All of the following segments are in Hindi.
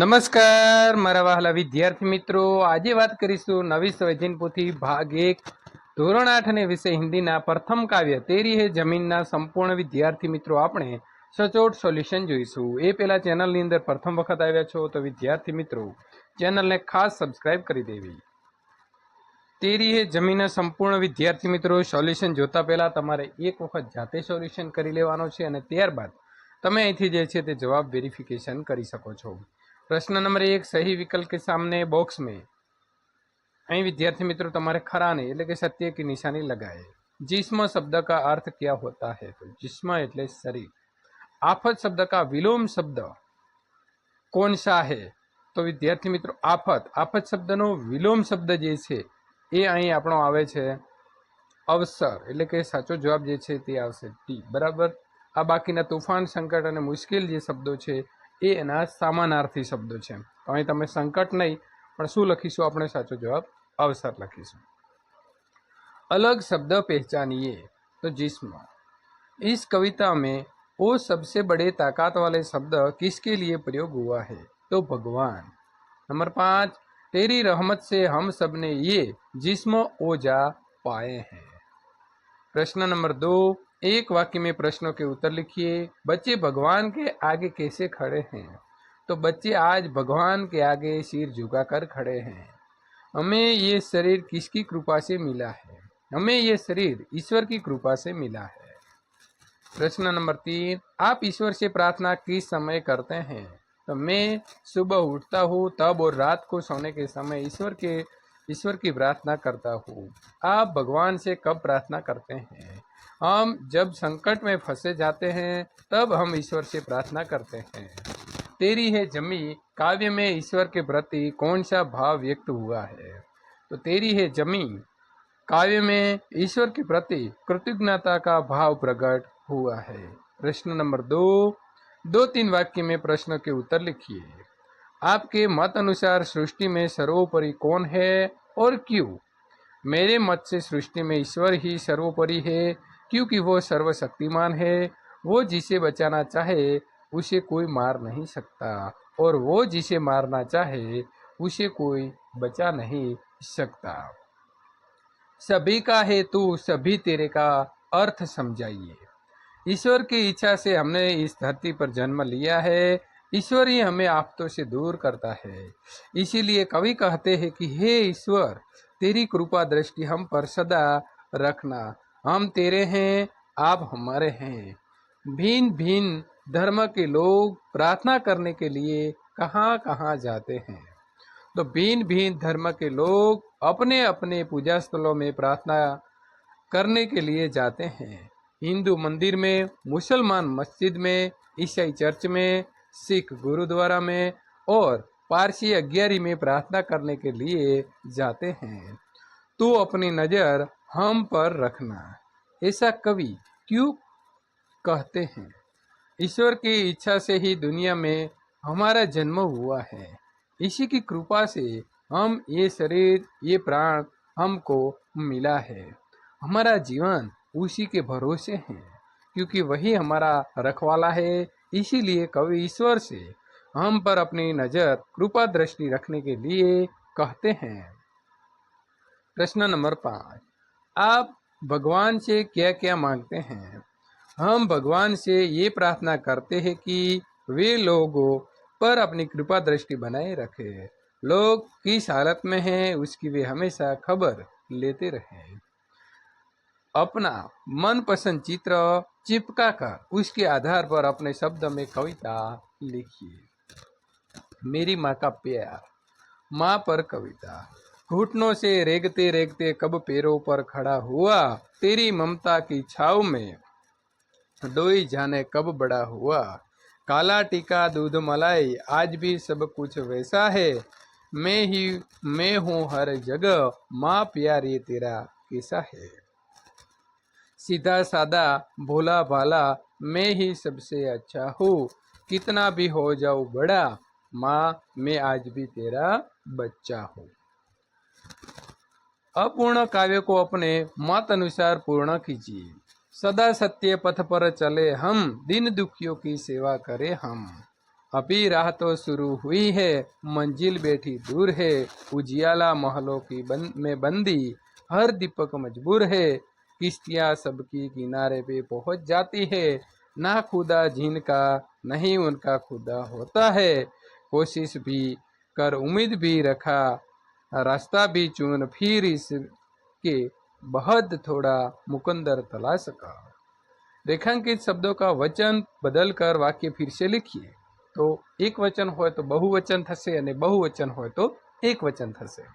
નમસ્કાર, મારા વહાલા વિદ્યાર્થી મિત્રો. આજે વાત કરીશું નવી સંવેદન પોથી ભાગ એક, ધોરણ આઠ અને વિષય હિન્દીના પ્રથમ કાવ્ય તેરી હે જમીનના સંપૂર્ણ વિદ્યાર્થી મિત્રો આપણે સચોટ સોલ્યુશન જોઈશું. એ પહેલા ચેનલની અંદર પ્રથમ વખત આવ્યા છો તો વિદ્યાર્થી મિત્રો, ચેનલને ખાસ સબસ્ક્રાઇબ કરી દેવી. તેરી હે જમીનના સંપૂર્ણ વિદ્યાર્થી મિત્રો, સોલ્યુશન જોતા પહેલા તમારે એક વખત જાતે સોલ્યુશન કરી લેવાનો છે અને ત્યારબાદ તમે અહીંથી જે છે તે જવાબ વેરિફિકેશન કરી શકો છો. प्रश्न नंबर एक सही विकल्प के सामने बॉक्स में અહીં વિદ્યાર્થી મિત્રો તમારે ખરાને એટલે કે સત્ય की निशानी लगाए जिस्म शब्द का अर्थ क्या होता है तो जिस्म એટલે શરીર આફત શબ્દ का વિલોમ શબ્દ કોણ સા હે તો વિદ્યાર્થી મિત્રો આફત આફત શબ્દનો વિલોમ શબ્દ જે છે એ અહીં આપણો આવે છે અવસર એટલે કે સાચો જવાબ જે છે તે આવશે ટી બરાબર આ બાકીના તુફાન સંકટ અને મુશ્કેલ જે શબ્દો છે એ એના સમાનાર્થી શબ્દો છે તો અહીં તમે સંકટ નહીં પણ શું લખીશું આપણે સાચો જવાબ અવસર લખીશું अलग शब्द पहचानिए तो जिस्म इस कविता में वो सबसे बड़े ताकत वाले शब्द किसके लिए प्रयोग हुआ है तो भगवान नंबर पाँच तेरी रहमत से हम सब ने ये जिस्म ओजा पाए हैं प्रश्न नंबर दो एक वाक्य में प्रश्नों के उत्तर लिखिए। बच्चे भगवान के आगे कैसे खड़े हैं? तो बच्चे आज भगवान के आगे सिर झुकाकर खड़े हैं। हमें ये शरीर किसकी कृपा से मिला है? हमें ये शरीर ईश्वर की कृपा से मिला है। प्रश्न नंबर तीन, आप ईश्वर से प्रार्थना किस समय करते हैं? तो मैं सुबह उठता हूँ, तब और रात को सोने के समय ईश्वर के, ईश्वर की प्रार्थना करता हूँ। आप भगवान से कब प्रार्थना करते हैं? हम जब संकट में फंसे जाते हैं, तब हम ईश्वर से प्रार्थना करते हैं। तेरी है जमी, काव्य में ईश्वर के प्रति कौन सा भाव व्यक्त हुआ है? तो तेरी है जमी, काव्य में ईश्वर के प्रति कृतज्ञता का भाव प्रकट हुआ है। प्रश्न नंबर दो दो तीन वाक्य में प्रश्न के उत्तर लिखिए। आपके मत अनुसार सृष्टि में सर्वोपरि कौन है और क्यों? मेरे मत से सृष्टि में ईश्वर ही सर्वोपरि है क्योंकि वो सर्वशक्तिमान है, वो जिसे बचाना चाहे, उसे कोई मार नहीं सकता। और वो जिसे मारना चाहे, उसे कोई बचा नहीं सकता। सभी का हेतु सभी तेरे का अर्थ समझाइए। ईश्वर की इच्छा से हमने इस धरती पर जन्म लिया है। ईश्वर ही हमें आफतों से दूर करता है। इसीलिए कवि कहते हैं कि, हे ईश्वर, तेरी कृपा दृष्टि हम पर सदा रखना हम तेरे हैं, आप हमारे हैं। भिन्न भिन्न धर्म के लोग प्रार्थना करने के लिए कहाँ कहाँ जाते हैं। तो भिन्न भिन्न धर्म के लोग अपने अपने पूजा स्थलों में प्रार्थना करने के लिए जाते हैं। हिंदू मंदिर में, मुसलमान मस्जिद में, ईसाई चर्च में, सिख गुरुद्वारा में और पारसी अग्यारी में प्रार्थना करने के लिए जाते हैं। तो अपनी नज़र हम पर रखना ऐसा कवि क्यों कहते हैं? ईश्वर की इच्छा से ही दुनिया में हमारा जन्म हुआ है। इसी की कृपा से हम ये शरीर, ये प्राण हमको मिला है। हमारा जीवन उसी के भरोसे है, क्योंकि वही हमारा रखवाला है। इसीलिए कवि ईश्वर से हम पर अपनी नज़र, कृपा दृष्टि रखने के लिए कहते हैं। प्रश्न नंबर पाँच। आप भगवान से क्या क्या मांगते हैं? हम भगवान से ये प्रार्थना करते हैं कि वे लोगों पर अपनी कृपा दृष्टि बनाए रखे। लोग किस हालत में हैं, उसकी वे हमेशा खबर लेते रहें। अपना मनपसंद चित्र चिपका कर उसके आधार पर अपने शब्द में कविता लिखिए। मेरी माँ का प्यार, माँ पर कविता। घुटनों से रेगते रेगते कब पैरों पर खड़ा हुआ? तेरी ममता की छाव में डोई जाने कब बड़ा हुआ? काला टीका दूध मलाई, आज भी सब कुछ वैसा है। मैं ही, मैं हूँ हर जगह माँ प्यार तेरा कैसा है। सीधा सादा भोला भाला, मैं ही सबसे अच्छा हूँ। कितना भी हो जाऊँ बड़ा, माँ, मैं आज भी तेरा बच्चा हूँ। अपूर्ण काव्य को अपने मत अनुसार पूर्ण कीजिए सदा सत्य पथ पर चले हम दिन दुखियों की सेवा करें हम अभी राह तो शुरू हुई है मंजिल बैठी दूर है उजियाला महलों की बंद में बंदी हर दीपक मजबूर है किश्तियाँ सबकी किनारे पे पहुँच जाती है ना खुदा जिनका नहीं उनका खुदा होता है कोशिश भी कर उम्मीद भी रखा रास्ता भी चुन फिर इसके बहुत थोड़ा मुकंदर तलाश का રેખાંકિત શબ્દો કા વચન બદલકર વાક્ય ફિર સે लिखिए તો એક વચન હોય તો बहुवचन થશે અને बहुवचन હોય તો એક વચન થશે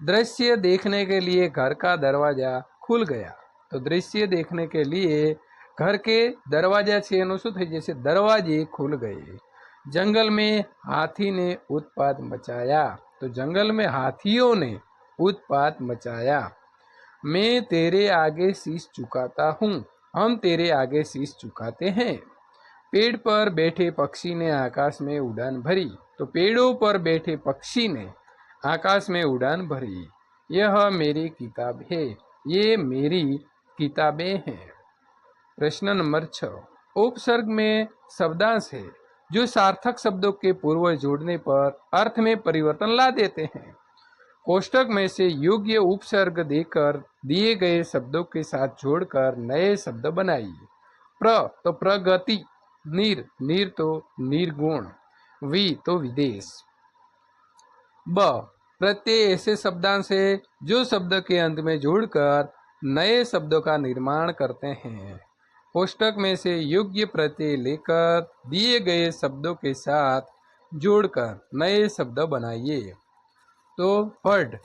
दृश्य देखने के लिए घर का दरवाजा खुल गया तो दृश्य देखने के लिए घर के दरवाजा છે એનું શું થઈ જશે દરવાજે ખુલ ગયે जंगल में हाथी ने उत्पात मचाया तो जंगल में हाथियों ने उत्पात मचाया। मैं तेरे आगे शीश झुकाता हूँ, हम तेरे आगे शीश चुकाते हैं। पेड़ पर बैठे पक्षी ने आकाश में उड़ान भरी तो पेड़ों पर बैठे पक्षी ने आकाश में उड़ान भरी। यह मेरी किताब है, ये मेरी किताबें हैं। प्रश्न नंबर छ, उपसर्ग में शब्दांश है। जो सार्थक शब्दों के पूर्व जोड़ने पर अर्थ में परिवर्तन ला देते हैं। कोष्टक में से योग्य उपसर्ग देकर दिए गए शब्दों के साथ जोड़कर नए शब्द बनाइए। प्र तो प्रगति, नीर नीर तो निर्गुण, वी तो विदेश। ब प्रत्यय ऐसे शब्दांश है जो शब्द के अंत में जोड़कर नए शब्दों का निर्माण करते हैं। कोष्टक में से योग्य प्रत्यय लेकर दिए गए शब्दों के साथ जोड़कर नए शब्द बनाइए। तो पढ़।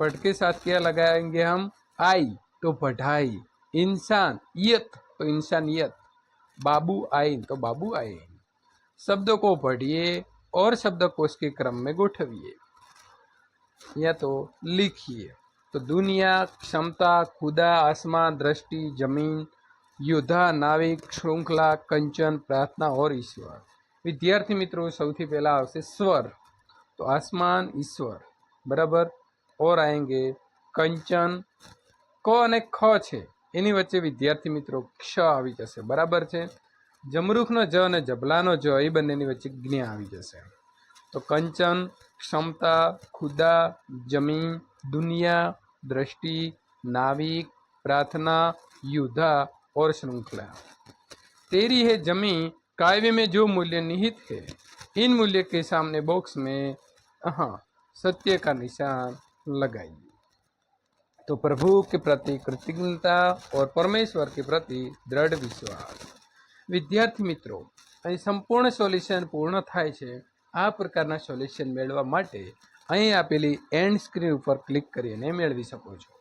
पढ़ के साथ क्या लगाएँगे हम? आई तो पढ़ाई। इंसान, यत तो इंसानियत बाबू आइन तो बाबू आइन शब्दों को पढ़िए और शब्द शब्दकोश के क्रम में गोठविए। या तो लिखिए। तो दुनिया, क्षमता, खुदा, आसमान, दृष्टि, ज़मीन योद्धा नाविक श्रृंखला कंचन प्रार्थना और ईश्वर विद्यार्थी मित्रों सबसे पहला आवश्य स्वर तो आसमान ईश्वर बराबर और आएँगे कंचन क ने खे एनी वच्चे विद्यार्थी मित्रों क्ष आ जाए बराबर है जमरूख ना ज ने जबला ज य बने वे ज्ञा आ जाए तो कंचन क्षमता खुदा ज़मीन दुनिया दृष्टि नाविक प्रार्थना युद्धा और श्रृंखला तेरी है जमी काव्य में जो मूल्य निहित है इन मूल्य के सामने बॉक्स में हाँ सत्य का निशान लगाइए तो प्रभु के प्रति कृतज्ञता और परमेश्वर के प्रति દ્રઢ વિશ્વાસ વિદ્યાર્થી મિત્રો અહીં સંપૂર્ણ સોલ્યુશન પૂર્ણ થાય છે આ પ્રકારના સોલ્યુશન મેળવવા માટે અહીં આપેલી એન્ડ સ્ક્રીન ઉપર ક્લિક કરીને મેળવી શકો છો